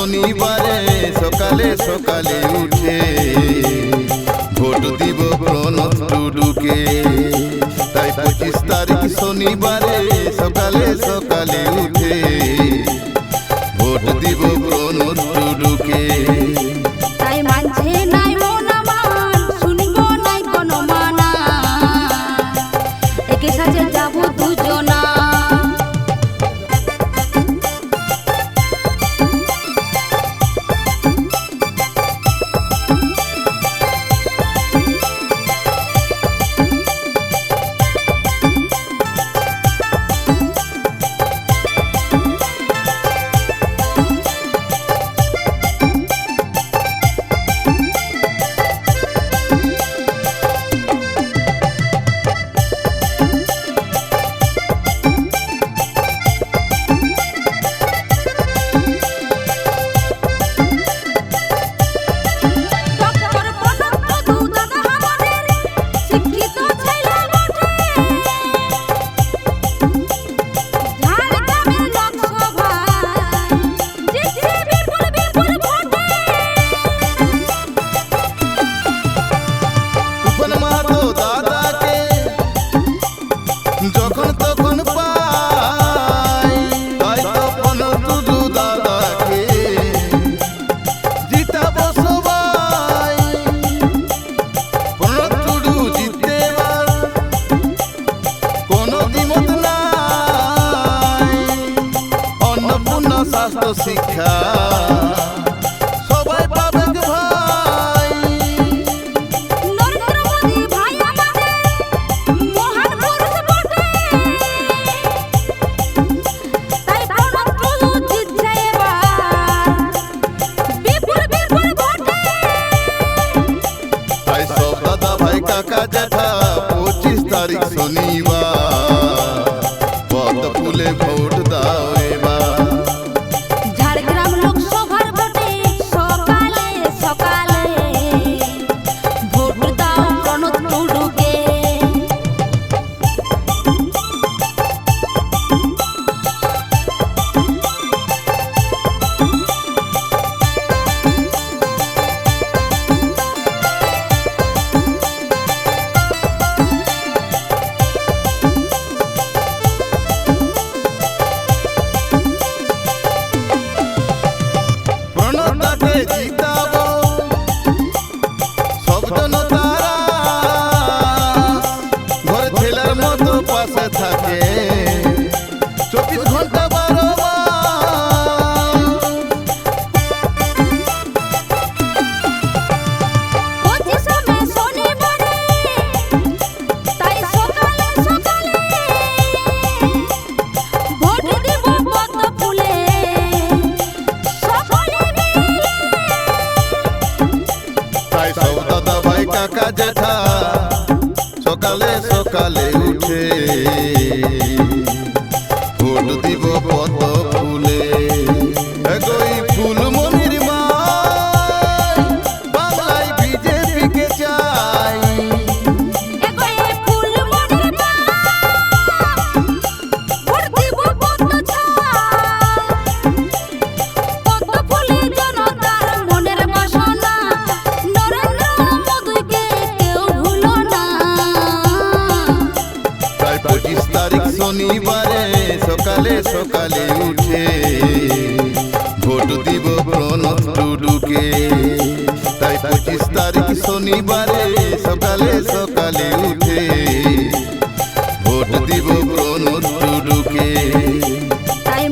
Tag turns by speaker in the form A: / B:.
A: শনিবারে সকালে সকালে উঠে ভোট দিব প্রণব টুডুকে। তাই পঁচিশ তারিখ শনিবারে সকালে সকালে উঠে ভোট দিব প্রণব টুডুকে।
B: তাই সাজে যাব দুজনা। I got cadê
A: প্রণতাকে জিতাবো কাকা জ্যাঠা সকালে সকালে উঠে। ভোট দিব কত শনিবারে সকালে সকালে উঠে ভোট দিব প্রণব টুডুকে। তাই পঁচিশ তারিখ শনিবারে সকালে সকালে উঠে ভোট দিব প্রণব টুডুকে।
B: তাই